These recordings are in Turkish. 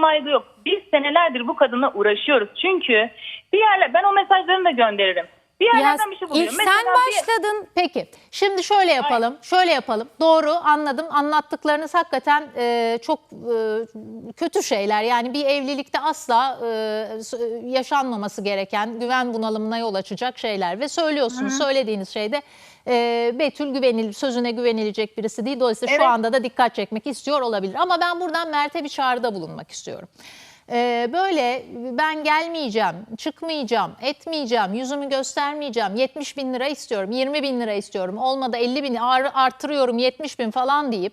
saygı yok. Biz senelerdir bu kadınla uğraşıyoruz. Çünkü bir yerler ben o mesajlarını da gönderirim. Bir Ya yerlerden bir şey buluyorum. ilk sen Mesela bir- başladın. Peki şimdi şöyle yapalım. Şöyle yapalım. Doğru anladım. Anlattıklarınız hakikaten e, çok e, kötü şeyler. Yani bir evlilikte asla e, s- yaşanmaması gereken güven bunalımına yol açacak şeyler ve söylüyorsunuz. Söylediğiniz şeyde e, Betül güvenil sözüne güvenilecek birisi değil. Dolayısıyla şu Evet. anda da dikkat çekmek istiyor olabilir. Ama ben buradan Mert'e bir çağrıda bulunmak istiyorum. Ee, böyle ben gelmeyeceğim, çıkmayacağım, etmeyeceğim, yüzümü göstermeyeceğim, 70 bin lira istiyorum, 20 bin lira istiyorum, olmadı 50 bin ar- artırıyorum 70 bin falan deyip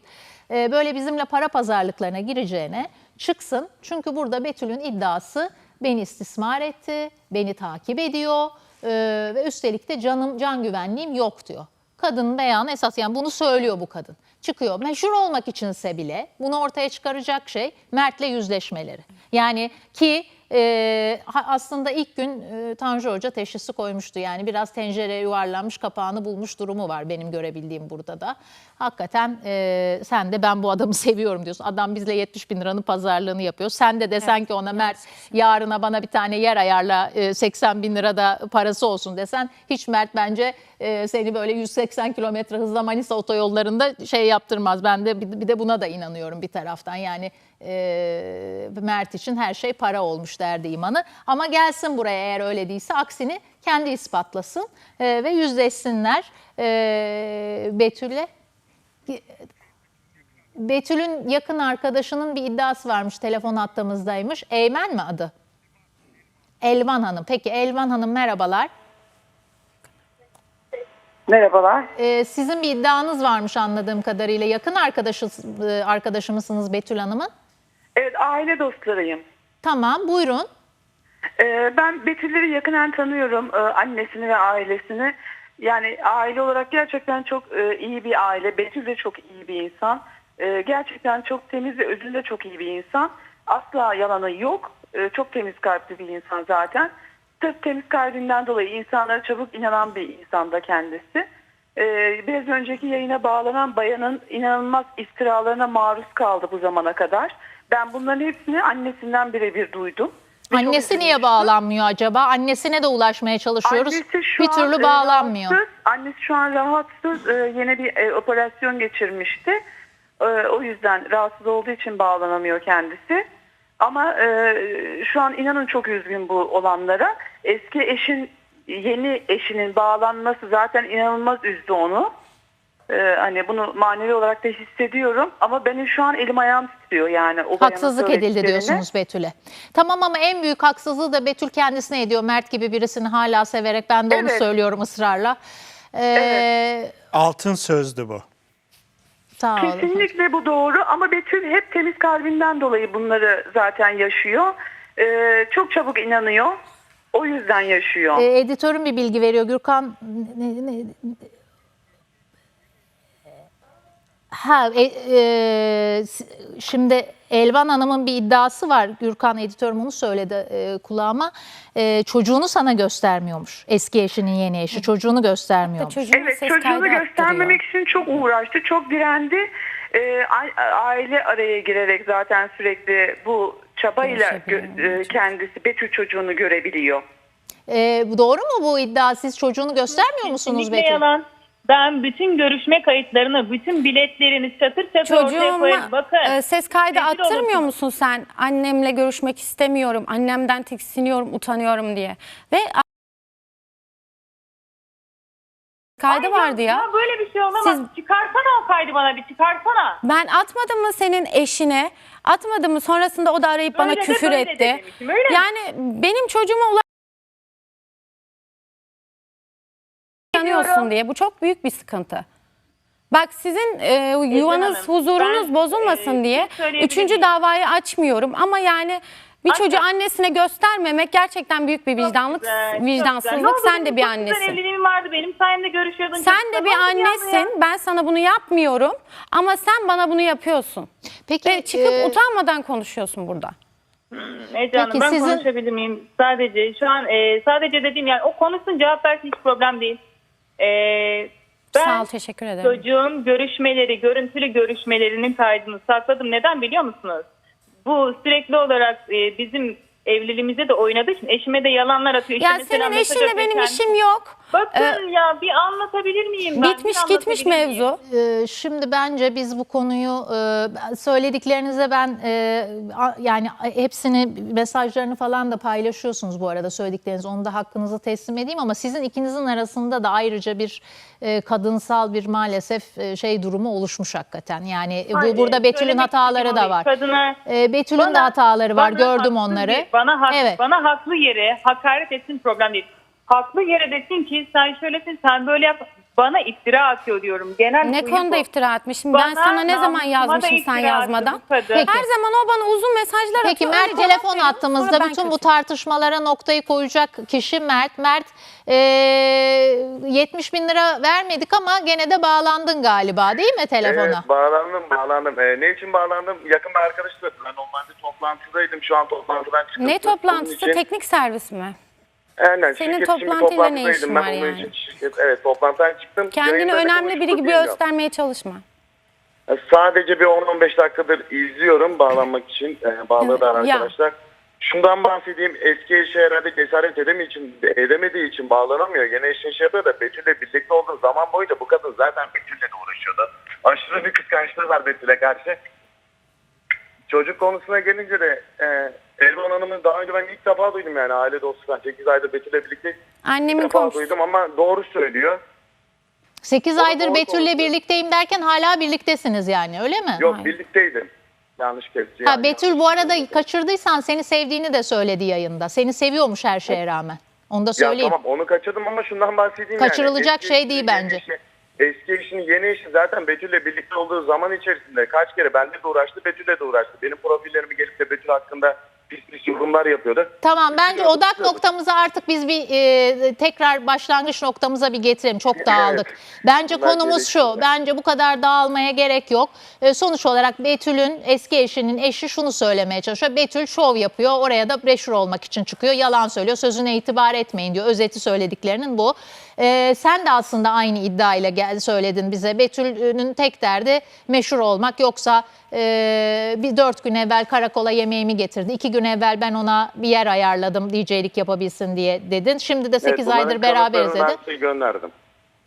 e, böyle bizimle para pazarlıklarına gireceğine çıksın. Çünkü burada Betül'ün iddiası beni istismar etti, beni takip ediyor e, ve üstelik de canım can güvenliğim yok diyor. Kadının beyanı esas yani bunu söylüyor bu kadın. Çıkıyor. Meşhur olmak içinse bile bunu ortaya çıkaracak şey Mert'le yüzleşmeleri. Yani ki e, aslında ilk gün e, Tanju Hoca teşhisi koymuştu. Yani biraz tencere yuvarlanmış kapağını bulmuş durumu var benim görebildiğim burada da. Hakikaten e, sen de ben bu adamı seviyorum diyorsun. Adam bizle 70 bin liranın pazarlığını yapıyor. Sen de desen ki ona Mert yarına bana bir tane yer ayarla e, 80 bin lira da parası olsun desen hiç Mert bence e, seni böyle 180 kilometre hızla Manisa otoyollarında şey yaptırmaz. Ben de bir bir de buna da inanıyorum bir taraftan. Yani e, Mert için her şey para olmuş derdi imanı. Ama gelsin buraya eğer öyle değilse aksini kendi ispatlasın e, ve yüzleşsinler e, Betül'le. Betül'ün yakın arkadaşının bir iddiası varmış telefon hattımızdaymış. Eymen mi adı? Elvan Hanım. Peki Elvan Hanım merhabalar. Merhabalar. Ee, sizin bir iddianız varmış anladığım kadarıyla. Yakın arkadaşı, e, arkadaşı mısınız Betül Hanım'ın? Evet aile dostlarıyım. Tamam buyurun. Ee, ben Betülleri yakından tanıyorum. Ee, annesini ve ailesini. Yani aile olarak gerçekten çok e, iyi bir aile. Betül de çok iyi bir insan. Ee, gerçekten çok temiz ve özünde çok iyi bir insan. Asla yalanı yok. Ee, çok temiz kalpli bir insan zaten. Sırf temiz kalbinden dolayı insanlara çabuk inanan bir insan da kendisi. Ee, biraz önceki yayına bağlanan bayanın inanılmaz iftiralarına maruz kaldı bu zamana kadar. Ben bunların hepsini annesinden birebir duydum. Ve çok Annesi niye üzülmüştüm. bağlanmıyor acaba? Annesine de ulaşmaya çalışıyoruz. Annesi şu bir an, türlü e, bağlanmıyor. rahatsız. Annesi şu an rahatsız. E, yine bir e, operasyon geçirmişti. E, o yüzden rahatsız olduğu için bağlanamıyor kendisi. Ama e, şu an inanın çok üzgün bu olanlara. Eski eşin yeni eşinin bağlanması zaten inanılmaz üzdü onu. E, hani bunu manevi olarak da hissediyorum. Ama benim şu an elim ayağım titriyor yani. O Haksızlık edildi diyorsunuz Betül'e. Tamam ama en büyük haksızlığı da Betül kendisine ediyor. Mert gibi birisini hala severek ben de onu Evet. söylüyorum ısrarla. Ee, Altın sözdü bu. Sağ olun. Kesinlikle bu doğru ama Betül hep temiz kalbinden dolayı bunları zaten yaşıyor. Ee, çok çabuk inanıyor. O yüzden yaşıyor. Ee, editörüm bir bilgi veriyor. Gürkan ne, ne- Ha, e, e, şimdi Elvan Hanım'ın bir iddiası var. Gürkan editörüm onu söyledi e, kulağıma. E, çocuğunu sana göstermiyormuş. Eski eşinin yeni eşi. Çocuğunu göstermiyormuş. Çocuğun evet çocuğunu göstermemek için çok uğraştı. Çok direndi. A- aile araya girerek zaten sürekli bu çabayla gö- e, kendisi Betül çocuğunu görebiliyor. E, bu doğru mu bu iddia? Siz çocuğunu göstermiyor musunuz Kesinlikle Betül? yalan. Ben bütün görüşme kayıtlarını, bütün biletlerini çatır çatır ortaya koyarım. Çocuğuma Bakın. e, ses kaydı rezil attırmıyor olursunuz. musun sen? Annemle görüşmek istemiyorum, annemden tiksiniyorum, utanıyorum diye. Ve kaydı Ay vardı ya. böyle bir şey olamaz. Siz- Çıkarsana o kaydı bana bir çıkarsana. Ben atmadım mı senin eşine? Atmadım mı? Sonrasında o da arayıp bana Öyle de küfür böyle de etti. demişim, öyle mi? yani benim çocuğuma ulaşamıyorsun Biliyorum. diye. Bu çok büyük bir sıkıntı. Bak sizin e, yuvanız, Hanım, huzurunuz ben, bozulmasın e, diye söyleyebilir üçüncü davayı açmıyorum. Ama yani bir Açma. çocuğu annesine göstermemek gerçekten büyük bir vicdanlık, güzel, çok güzel. Ne vicdansızlık. oldu Sen de bir çok güzel annesin. evliliğim vardı benim sayemde görüşüyordun. Sen Çocuklar de bir oldu ya annesin. Ben sana bunu yapmıyorum. Ama sen bana bunu yapıyorsun. Peki Ve çıkıp e, utanmadan konuşuyorsun burada. Ece Hanım Peki ben sizin- konuşabilir miyim? Sadece şu an e, sadece dediğim yani o konuşsun cevap versin hiç problem değil. E, ben Sağ ol, teşekkür ederim. çocuğun görüşmeleri, görüntülü görüşmelerinin kaydını sakladım. Neden biliyor musunuz? Bu sürekli olarak e, bizim evliliğimize de oynadığı için eşime de yalanlar atıyor. İşte Ya mesela senin mesaj eşinle benim atıyor işim yok. Bakın ya bir anlatabilir miyim ben? Bitmiş Bir gitmiş anlatabilir miyim? mevzu. Ee, Şimdi bence biz bu konuyu e, söylediklerinize ben e, a- yani hepsini mesajlarını falan da paylaşıyorsunuz bu arada söyledikleriniz. Onu da hakkınızı teslim edeyim ama sizin ikinizin arasında da ayrıca bir e, kadınsal bir maalesef e, şey durumu oluşmuş hakikaten. Yani bu Hayır, burada Betül'ün söylemek hataları da var. Kadına E, Betül'ün de Bana- hataları var. bana Gördüm haksız onları. bir- bana, hak, Evet. bana haklı yere hakaret etsin problem değil. Haklı yere desin ki sen şöylesin sen böyle yap. Bana iftira atıyor diyorum. Genel Ne konuda bu. iftira atmışım? Ben Bana, sana ne zaman yazmışım sen yazmadan? Peki. Her zaman o bana uzun mesajlar Peki atıyor. Mert öyle cevap telefon attığımızda ben bütün bu tartışmalara noktayı koyacak kişi Mert. Mert e, 70 bin lira vermedik ama gene de bağlandın galiba değil mi telefona? Evet bağlandım bağlandım. Ee, ne için bağlandım? Yakın bir arkadaş söyledi. Ben normalde toplantıdaydım. Şu an toplantıdan çıktım. Ne toplantısı? için- Teknik servis mi? Aynen. Senin toplantıyla ne işin Ben var onun yani? için şirket, evet toplantıdan çıktım. Kendini Yayında önemli biri gibi göstermeye çalışma. Ee, Sadece bir 10-15 dakikadır izliyorum bağlanmak için. Ee, bağladı Ya. arkadaşlar. Şundan bahsedeyim. Eski eşi herhalde cesaret edemediği için, edemediği için bağlanamıyor. Gene eşi şey yapıyor da Betül'le birlikte olduğu zaman boyunca bu kadın zaten Betül'le de uğraşıyordu. Aşırı bir kıskançlığı var Betül'e karşı. Çocuk konusuna gelince de e, Elvan Hanım'ın daha önce ben ilk defa duydum yani aile dostluktan. 8 aydır Betül'le birlikte ilk Annemin defa komşusu. duydum ama doğru söylüyor. 8 Doğru, aydır doğru Betül'le birlikteyim derken hala birliktesiniz yani öyle mi? Yok Hayır. birlikteydim. Yanlış kesti. Ha, yani. Betül bu arada kaçırdıysan seni sevdiğini de söyledi yayında. Seni seviyormuş her şeye rağmen. Onu da Ya söyleyeyim. tamam onu kaçırdım ama şundan bahsedeyim Kaçırılacak yani. Eski şey değil bence. eşi- eski eşinin yeni eşi zaten Betül'le birlikte olduğu zaman içerisinde kaç kere benimle de uğraştı, Betül'le de uğraştı. Benim profillerimi gelip de Betül hakkında pis pis yorumlar yapıyordu. Tamam bence odak noktamızı artık biz bir e, tekrar başlangıç noktamıza bir getirelim. Çok dağıldık. Bence Bunlar konumuz şu. gerekiyor. Bence bu kadar dağılmaya gerek yok. E, sonuç olarak Betül'ün eski eşinin eşi şunu söylemeye çalışıyor. Betül şov yapıyor. Oraya da breşür olmak için çıkıyor. Yalan söylüyor. Sözüne itibar etmeyin diyor. Özeti söylediklerinin bu. E, sen de aslında aynı iddiayla gel söyledin bize. Betül'ün tek derdi meşhur olmak. Yoksa e, bir dört gün evvel karakola yemeğimi getirdi. İki gün evvel ben ona bir yer ayarladım DJ'lik yapabilsin diye dedin. Şimdi de 8 bunların aydır beraberiz dedin. Ben gönderdim.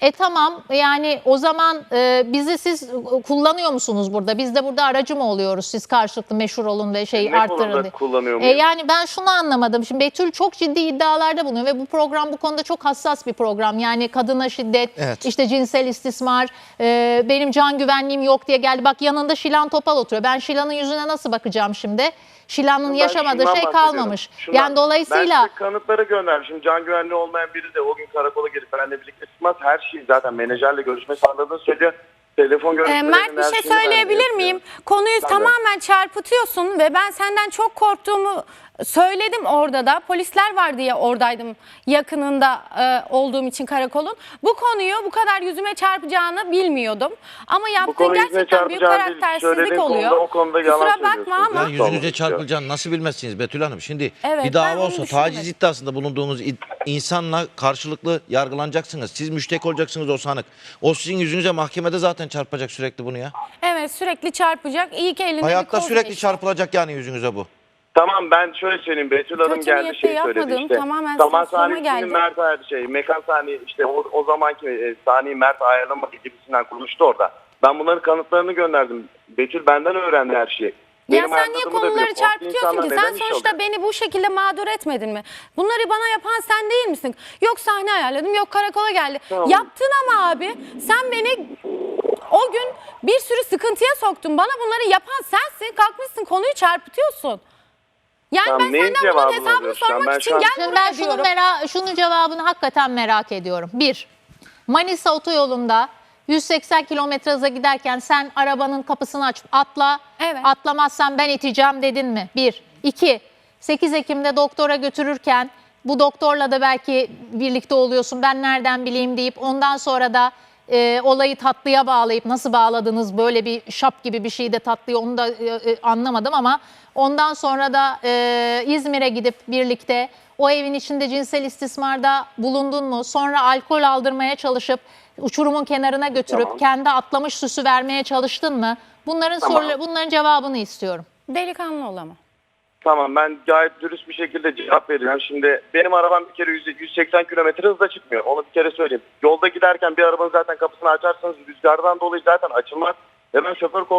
E tamam yani o zaman e, bizi siz kullanıyor musunuz burada? Biz de burada aracı mı oluyoruz? Siz karşılıklı meşhur olun ve şeyi Ne arttırın diye. kullanıyor E, muyum? yani ben şunu anlamadım. Şimdi Betül çok ciddi iddialarda bulunuyor ve bu program bu konuda çok hassas bir program. Yani kadına şiddet, Evet. işte cinsel istismar, e, benim can güvenliğim yok diye geldi. Bak yanında Şilan Topal oturuyor. Ben Şilan'ın yüzüne nasıl bakacağım şimdi? Şilan'ın Ben yaşamadığı şey kalmamış. Şundan- yani dolayısıyla Ben kanıtları göndermişim. Can güvenliği olmayan biri de o gün karakola gelip benimle birlikte çıkmaz. Her şeyi zaten menajerle görüşme sağladığını söylüyor. Telefon görüşmelerinin Mert bir şey ben de söyleyebilir miyim? Konuyu Tabii. tamamen çarpıtıyorsun ve ben senden çok korktuğumu söyledim orada da. Polisler var diye oradaydım yakınında e, olduğum için karakolun. Bu konuyu bu kadar yüzüme çarpacağını bilmiyordum. Ama yüzüne gerçekten büyük çarpacağını değil, karaktersizlik söylediğin oluyor. konuda o konuda yalan Kusura bakma söylüyorsun. ama Ya yüzünüze çarpılacağını nasıl bilmezsiniz Betül Hanım? Şimdi Evet, bir dava onu olsa taciz iddiasında bulunduğunuz id- insanla karşılıklı yargılanacaksınız. Siz müştek olacaksınız o sanık. O sizin yüzünüze mahkemede zaten çarpacak sürekli bunu ya. Evet sürekli çarpacak. İyi ki elinde bir Hayatta sürekli geçti. çarpılacak yani yüzüze bu. Tamam ben şöyle söyleyeyim. Betül Hanım Kötü geldi niyetle şey söyledi yapmadım, işte. tamamen Zaman sahnesini geldi. Mert ayar şey. Mekan sahneyi işte o, o zamanki e, sahneyi Mert ayarlamadı gibisinden konuştu orada. Ben bunların kanıtlarını gönderdim. Betül benden öğrendi her şeyi. Ya Benim sen niye da konuları biliyor. Çarpıtıyorsun insanlar ki? Sen neden iş sonuçta alıyor? beni bu şekilde mağdur etmedin mi? Bunları bana yapan sen değil misin? Yok sahne ayarladım, yok karakola geldi. Tamam. Yaptın ama abi. Sen beni o gün bir sürü sıkıntıya soktun. Bana bunları yapan sensin. Kalkmışsın konuyu çarpıtıyorsun. Yani Tamam, ben neyin senden bunun cevabını hesabını alıyorsun sormak Ben için an- gel Şimdi buraya ben şunu diyorum. merak, şunun cevabını hakikaten merak ediyorum. Bir, Manisa otoyolunda 180 kilometre hıza giderken sen arabanın kapısını açıp atla, Evet. atlamazsan ben iteceğim dedin mi? Bir. İki, 8 Ekim'de doktora götürürken bu doktorla da belki birlikte oluyorsun ben nereden bileyim deyip ondan sonra da e, olayı tatlıya bağlayıp nasıl bağladınız böyle bir şap gibi bir şeyi de tatlıya onu da e, e, anlamadım ama ondan sonra da e, İzmir'e gidip birlikte o evin içinde cinsel istismarda bulundun mu? Sonra alkol aldırmaya çalışıp uçurumun kenarına götürüp Tamam. kendi atlamış süsü vermeye çalıştın mı? Bunların Tamam. soruları, bunların cevabını istiyorum. Delikanlı ol ama. Tamam ben gayet dürüst bir şekilde cevap veriyorum. Şimdi benim arabam bir kere 100 180 kilometre hızla çıkmıyor. Onu bir kere söyleyeyim. Yolda giderken bir arabanın zaten kapısını açarsanız rüzgardan dolayı zaten açılmaz. Ve ben şoför kol...